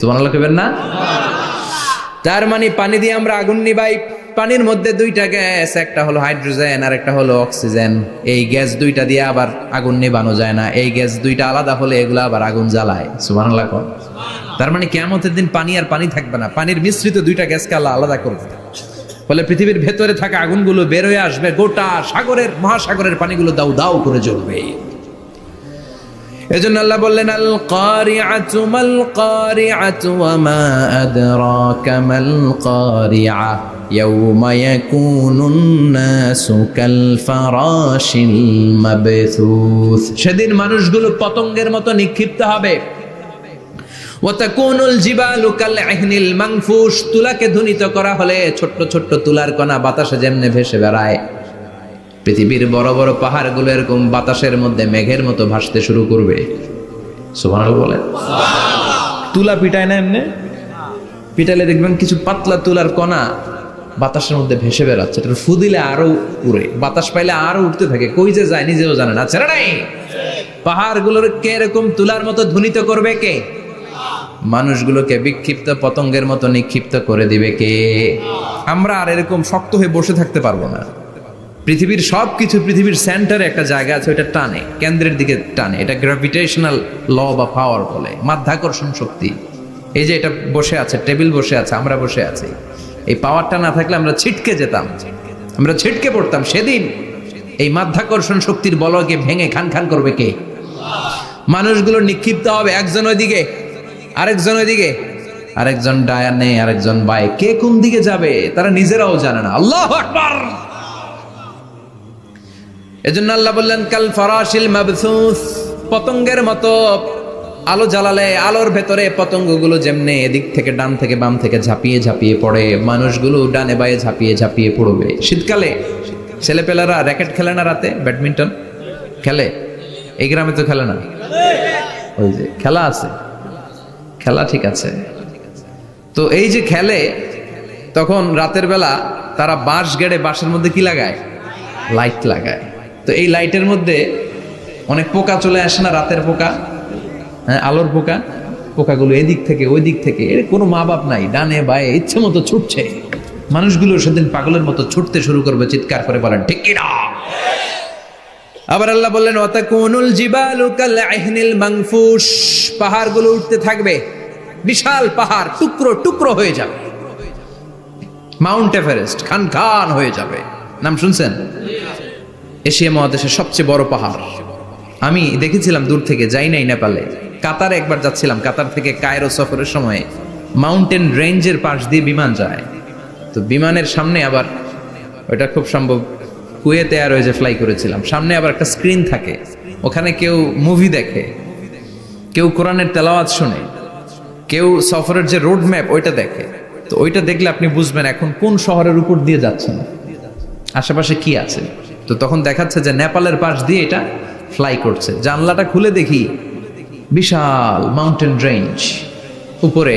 তোমার কেবেন না? তার মানে পানি দিয়ে আমরা আগুন নিবাই, পানির মধ্যে দুইটা গ্যাস, একটা হলো হাইড্রোজেন আর একটা হলো অক্সিজেন। এই গ্যাস দুইটা দিয়ে আবার আগুন নেবানো যায় না। এই গ্যাস দুইটা আলাদা হলে এগুলো আবার আগুন জ্বালায়। সুবহানাল্লাহ তার মানে কেয়ামতের দিন পানি আর পানি থাকবে না। পানির মিশ্রিত দুইটা গ্যাসকে আল্লাহ আলাদা করবে ফলে পৃথিবীর ভেতরে থাকা আগুনগুলো বের হয়ে আসবে, গোটা সাগরের, মহাসাগরের পানিগুলো দাউ দাউ করে জ্বলবে। এজন্য আল্লাহ বললেন, আল কারিআতু মাল কারিআতু ওয়া মা আদরাকা মাল কারিআ। ইয়াউমা ইয়াকুনুন নাসু কাল ফারাশিল মাবথুস সেদিন মানুষগুলো পতঙ্গের মতো নিক্ষিপ্ত হবে। ওয়াতাকুনুল জিবালু কাল ইহনিল মানফুস তুলাকে ধ্বনিত করা হলে ছোট্ট ছোট্ট তুলার কণা বাতাসে যেমনে ভেসে বেড়ায়। পৃথিবীর বড় বড় পাহাড়গুলো এরকম বাতাসের মধ্যে মেঘের মতো ভাসতে শুরু করবে। সুবহানাল্লাহ বলে তুলা পিটায় না এমনি? পিটালে দেখবেন কিছু পাতলা তুলার কণা বাতাসের মধ্যে ভেসে বেড়াচ্ছে। এটা ফু দিলে আরও উড়ে। বাতাস পাইলে আরও উঠতে থাকে। কই যে যায় নিজেও জানে না। ছেড়ে নাই? পাহাড়গুলোর কে এরকম তুলার মতো ধ্বনিত করবে কে? মানুষগুলোকে বিক্ষিপ্ত পতঙ্গের মতো নিক্ষিপ্ত করে দিবে কে? আমরা আর এরকম শক্ত হয়ে বসে থাকতে পারব না। পৃথিবীর সব কিছু পৃথিবীর সেন্টারে একটা জায়গা আছে ওটা টানে, কেন্দ্রের দিকে টানে। এটা গ্র্যাভিটেশনাল ল বা পাওয়ার বলে, মাধ্যাকর্ষণ শক্তি। এই যে এটা বসে আছে টেবিল বসে আছে, আমরা বসে আছি। এই পাওয়ারটা না থাকলে আমরা ছিটকে যেতাম। আমরা ছিটকে পড়তাম সেদিন। এই মাধ্যাকর্ষণ শক্তির বলকে ভেঙে খান খান করবে কে? মানুষগুলো নিক্ষিপ্ত হবে একজন ওইদিকে, আরেকজন ওইদিকে। আরেকজন ডায়ানে, আরেকজন বাই কে কোন দিকে যাবে? তারা নিজেরাও জানে না। আল্লাহ আকবার! এজন্য আল্লাহ বললেন, কাল ফরাশিল মাবসুস পতঙ্গের মতো আলো জ্বালালে আলোর ভেতরে পতঙ্গগুলো যেমনে এদিক থেকে ডান থেকে বাম থেকে ঝাঁপিয়ে ঝাঁপিয়ে পড়ে, মানুষগুলো ডানে বায়ে ঝাঁপিয়ে ঝাঁপিয়ে পড়বে। শীতকালে ছেলেপেলারা র্যাকেট খেলে না রাতে? ব্যাডমিন্টন? খেলে? এই গ্রামে তো খেলে না। ওই যে, খেলা আছে। খেলা ঠিক আছে। তো এই যে খেলে, তখন রাতের বেলা তারা বাঁশ গেড়ে বাঁশের মধ্যে কি লাগায়? লাইট লাগায়। তো এই লাইটের মধ্যে অনেক পোকা চলে আসে না, রাতের পোকা হ্যাঁ আলোর পোকা। পোকাগুলো এদিক থেকে ওই দিক থেকে, এর কোনো মা বাপ নাই, ডানে বায়ে, ইচ্ছে মতো ছুটছে। মানুষগুলো সেদিন পাগলের মতো ছুটতে শুরু করবে, চিৎকার করে বলেন, ঠিক কিনা? আবার আল্লাহ বললেন, ওয়াতাকুনুল জিবালু কাল ইহনিল মানফুস পাহাড়গুলো উঠতে থাকবে, বিশাল পাহাড়, টুকরো টুকরো হয়ে যাবে। মাউন্ট এভারেস্ট, খান খান হয়ে যাবে। নাম শুনছেন? এশিয়া মহাদেশের সবচেয়ে বড় পাহাড়। আমি দেখেছিলাম দূর থেকে, যাই নাই নেপালে। কাতারে একবার যাচ্ছিলাম, কাতার থেকে কায়রো সফরের সময়। মাউন্টেন রেঞ্জের পাশ দিয়ে বিমান যায়। তো বিমানের সামনে আবার ওটা খুব সম্ভব, কুয়েতে আর ওই যে ফ্লাই করেছিলাম। সামনে আবার একটা স্ক্রিন থাকে। ওখানে কেউ মুভি দেখে। কেউ কোরআনের তেলাওয়াত শুনে। কেউ সফরের যে রোড ম্যাপ ওইটা দেখে। তো ওইটা দেখলে আপনি বুঝবেন এখন কোন শহরের উপর দিয়ে যাচ্ছেন। আশেপাশে কি আছে? তো তখন দেখাচ্ছে যে নেপালের পাশ দিয়ে এটা ফ্লাই করছে। জানলাটা খুলে দেখি বিশাল মাউন্টেন রেঞ্জ উপরে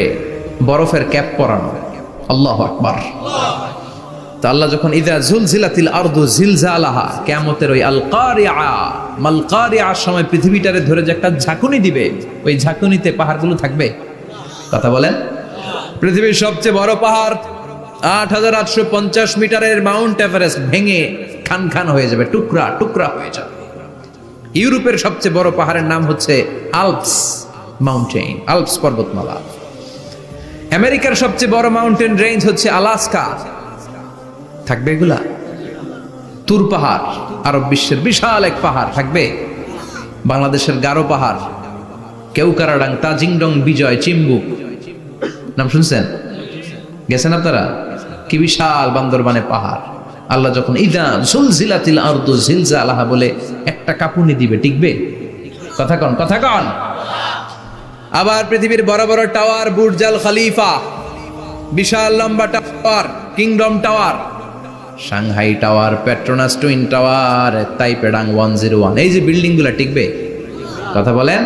বরফের ক্যাপ পরানো। আল্লাহ আকবার। তো আল্লাহ যখন, ইদা জুলজিলাতিল আরদু জিলজালাহা কিয়ামতের ওই আল কারিআ মাল কারিআর সময় পৃথিবীটারে ধরে যে একটা ঝাঁকুনি দিবে, ওই ঝাঁকুনিতে পাহাড়গুলো থাকবে। কথা বলেন? পৃথিবীর সবচেয়ে বড় পাহাড়, আট হাজার আটশো পঞ্চাশ মিটারের মাউন্ট এভারেস্ট ভেঙে খান খান হয়ে যাবে, টুকরা টুকরা হয়ে যাবে। ইউরোপের সবচেয়ে বড় পাহাড়ের নাম হচ্ছে আলপস মাউন্টেন আলপস পর্বতমালা। আমেরিকার সবচেয়ে বড় মাউন্টেন রেঞ্জ হচ্ছে আলাস্কা। থাকবে এগুলা? তুর পাহাড়, আরব বিশ্বের বিশাল এক পাহাড়, থাকবে? বাংলাদেশের গারো পাহাড়, কেউকারাডাং, তাজিংডং, বিজয় চিম্বুক নাম শুনছেন? গেছেন আপনারা? কি বিশাল বান্দরবানে পাহাড়। আল্লাহ যখন, ইদা জুলজিলাতিল আরদু জিলজা আলাহা বলে, একটা কাপুনি দিবে, টিকবে? কথা কন কথা কন। আবার পৃথিবীর বড় বড় টাওয়ার, বুর্জাল খালিফা, বিশাল লম্বা tower, kingdom tower, Shanghai tower, Petronas twin tower, Taipei one zero one, এই যে বিল্ডিংগুলা টিকবে। কথা বলেন?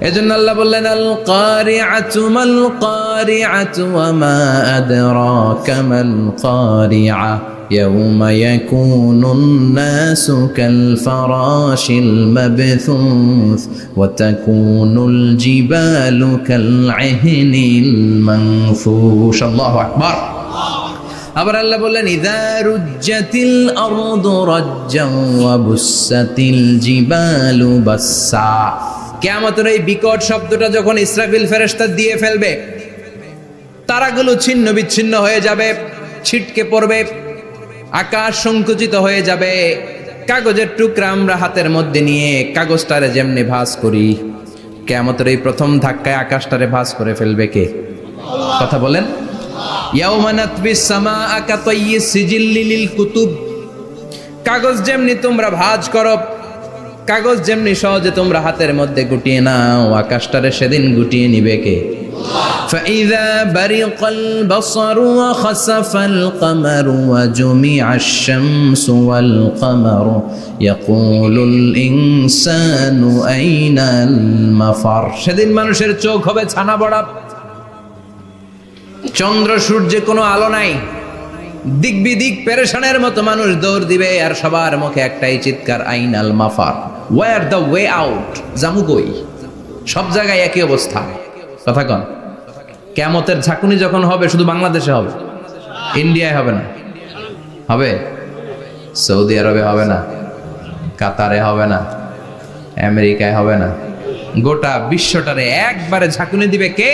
এজন্য আল্লাহ বললেন আল কারিআতু মাল কারিআতু ওয়া মা আদরাকা মাল কারিআ يوم يكون الناس كالفراش المبثوث وتكون الجبال كالعهن المنفوش الله أكبر আবার আল্লাহ বললেন ইদা রুজ্জাতিল আরদু রাজ্জান ওয়া বুসাতিল জিবালু বাসসা কিয়ামতের এই বিকট শব্দটা যখন ইসরাফিল ফেরেশতা দিয়ে ফেলবে, তারাগুলো ছিন্ন বিচ্ছিন্ন হয়ে যাবে, ছিটকে পড়বে, আকাশ সংকুচিত হয়ে যাবে। কাগজের টুকরা আমরা হাতের মধ্যে নিয়ে কাগজটারে যেমনি ভাঁজ করি কেমতের এই প্রথম ধাক্কায় আকাশটারে ভাঁজ করে ফেলবে কে? কথা বলেন। কাগজ যেমনি তোমরা ভাজ করো কাগজ যেমনি সহজে তোমরা হাতের মধ্যে গুটিয়ে নাও আকাশটারে সেদিন গুটিয়ে নিবে কে فإذا برق البصر وخسف القمر وجمع الشمس والقمر يقول الإنسان أين المفر সেদিন মানুষের চোখ হবে ছানা বড়া চন্দ্র সূর্যে কোনো আলো নাই দিক বিদিক পেরেশানের মতো মানুষ দৌড় দিবে আর সবার মুখে একটাই চিৎকার আইন আল মাফার ওয়ার দ্য ওয়ে আউট জামু কই? সব জায়গায় একই অবস্থা। কথা কন। কেমতের ঝাঁকুনি যখন হবে, শুধু বাংলাদেশে হবে? ইন্ডিয়ায় হবে না? হবে? সৌদি আরবে হবে না? কাতারে হবে না? আমেরিকায় হবে না? গোটা বিশ্বটারে একবারে ঝাঁকুনি দিবে কে?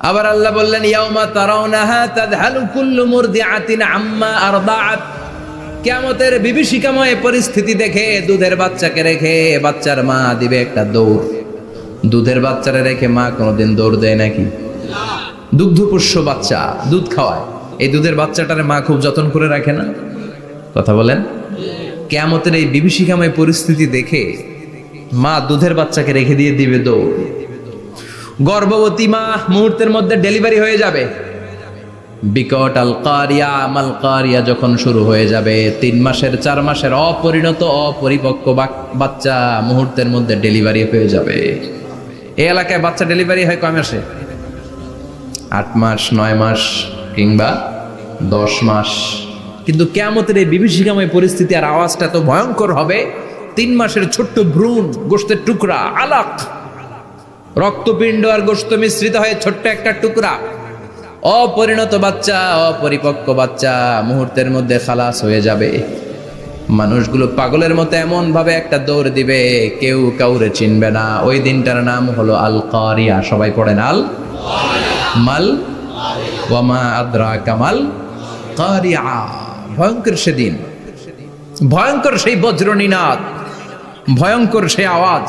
আবার আল্লাহ বললেন, ইয়াউমা তারাউনাহা তাদহালু কুল্লু মুরদিআতিন আম্মা আরদাআত। কিয়ামতের বিভীষিকাময় পরিস্থিতি দেখে দুধের বাচ্চাকে রেখে বাচ্চার মা দিবে একটা দৌড়। দুধের বাচ্চারে রেখে মা কোনোদিন দৌড় দেয় নাকি? দুগ্ধপুষ্য বাচ্চা, দুধ খাওয়ায়। এই দুধের বাচ্চাটারে মা খুব যত্ন করে রাখে না? কথা বলেন? কেয়ামতের এই বিভীষিকাময় পরিস্থিতি দেখে মা দুধের বাচ্চাকে রেখে দিয়ে দিবে দৌড়। গর্ভবতী মা মুহূর্তের মধ্যে ডেলিভারি হয়ে যাবে। বিকট আল কারিয়া মাল কারিয়া যখন শুরু হয়ে যাবে, তিন মাসের, চার মাসের অপরিণত, অপরিপক্ক বাচ্চা মুহূর্তের মধ্যে ডেলিভারি হয়ে যাবে। এই এলাকায় বাচ্চা ডেলিভারি হয় কয় মাসে? আট মাস, নয় মাস কিংবা দশ মাস। কিন্তু কেমতের এই বিভীষিকাময় পরিস্থিতি আর আওয়াজটা এত ভয়ঙ্কর হবে। তিন মাসের ছোট্ট ভ্রূণ গোষ্ঠের টুকরা, আলাক। রক্তপিণ্ড আর গোস্ত মিশ্রিত হয়ে ছোট্ট একটা টুকরা। অপরিণত বাচ্চা, অপরিপক্ক বাচ্চা মুহূর্তের মধ্যে খালাস হয়ে যাবে। মানুষগুলো পাগলের মতো এমন ভাবে একটা দৌড় দিবে, কেউ কাউরে চিনবে না। ওই দিনটার নাম হলো আল কারিয়া সবাই পড়েন আল মাল ওয়ামা আদ্রা কামাল কারিয়া। ভয়ঙ্কর সেদিন ভয়ঙ্কর সেই বজ্রনীনাদ। ভয়ঙ্কর সেই আওয়াজ।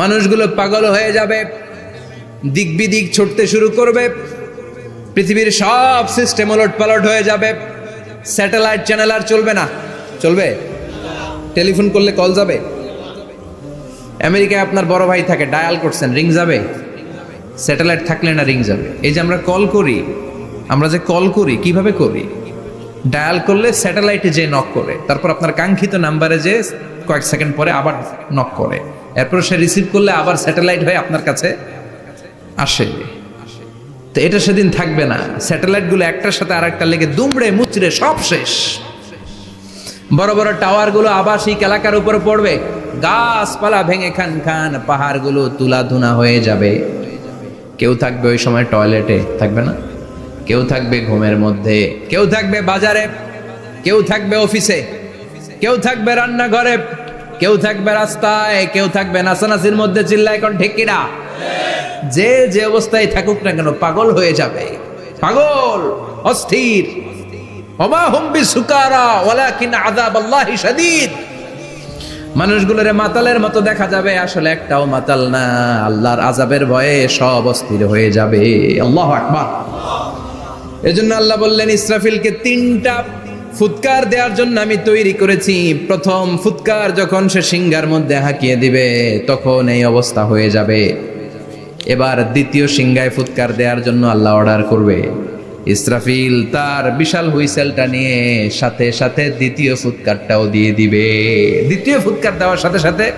মানুষগুলো পাগল হয়ে যাবে, দিক বিদিক ছুটতে শুরু করবে। পৃথিবীর সব সিস্টেম ওলট পালট হয়ে যাবে। স্যাটেলাইট চ্যানেল আর চলবে না। চলবে? টেলিফোন করলে কল যাবে? আমেরিকায় আপনার বড় ভাই থাকে ডায়াল করছেন রিং যাবে? স্যাটেলাইট থাকলে না রিং যাবে? এই যে আমরা কল করি, আমরা যে কল করি, কীভাবে করি? ডায়াল করলে স্যাটেলাইটে যে নক করে, তারপর আপনার কাঙ্ক্ষিত নাম্বারে যে কয়েক সেকেন্ড পরে আবার নক করে। এরপর সে রিসিভ করলে আবার স্যাটেলাইট হয়ে আপনার কাছে আসে। তো এটা সেদিন থাকবে না। স্যাটেলাইটগুলো একটার সাথে আরেকটা লেগে দুমড়ে মুচড়ে সব শেষ। বড় বড় টাওয়ারগুলো আবাসিক এলাকার উপরে পড়বে। গাছপালা ভেঙে খান খান পাহাড়গুলো তুলা ধুনা হয়ে যাবে। কেউ থাকবে ওই সময় টয়লেটে, থাকবে না? কেউ থাকবে ঘুমের মধ্যে, কেউ থাকবে বাজারে, কেউ থাকবে অফিসে, কেউ থাকবে রান্নাঘরে, কেউ থাকবে রাস্তায়, কেউ থাকবে নাচানাচির মধ্যে চিল্লায় এখন ঠিক যে যে অবস্থায় থাকুক না কেন পাগল হয়ে যাবে। পাগল, অস্থির। মানুষগুলোরে মাতালের মতো দেখা যাবে, আসলে একটাও মাতাল না। আল্লাহর আজাবের ভয়ে সব অস্থির হয়ে যাবে। আল্লাহ আকবার। এজন্য আল্লাহ বললেন, ইসরাফিলকে তিনটা ফুৎকার দেওয়ার জন্য আমি তৈরি করেছি। প্রথম ফুৎকার যখন সে সিংহার মধ্যে হাঁকিয়ে দিবে, তখন এই অবস্থা হয়ে যাবে। এবার দ্বিতীয় সিংহায় ফুৎকার দেওয়ার জন্য আল্লাহ অর্ডার করবে। ইসরাফিল তার বিশাল হুইসেলটা নিয়ে সাথে সাথে দ্বিতীয় ফুৎকারটাও দিয়ে দিবে। দ্বিতীয় ফুৎকার দেওয়ার সাথে সাথে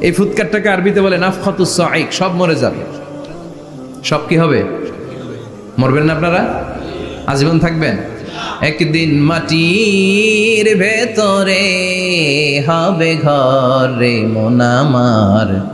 এই ফুৎকারটাকে আরবিতে বলে নাফখাতুস সাইক সব মরে যাবে। সব কি হবে? মরবেন না আপনারা? আজীবন থাকবেন। একদিন মাটির ভেতরে হবে ঘরে রে মন আমার।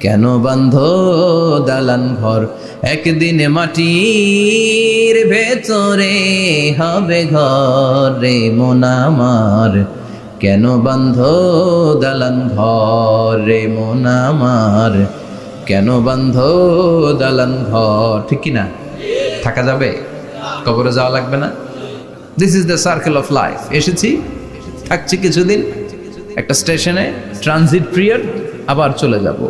কেন বান্ধ দালান ঘর? একদিন মাটির ভেতরে হবে ঘর রে মন আমার। কেন বান্ধ দালান ঘর রে মন আমার? কেন বান্ধ দালান ঘর? ঠিক না থাকা যাবে? কবরে যাওয়া লাগবে না? This is the circle of life এসেছি, থাকছি কিছুদিন, একটা স্টেশনে ট্রানজিট পিরিয়ড আবার চলে যাব।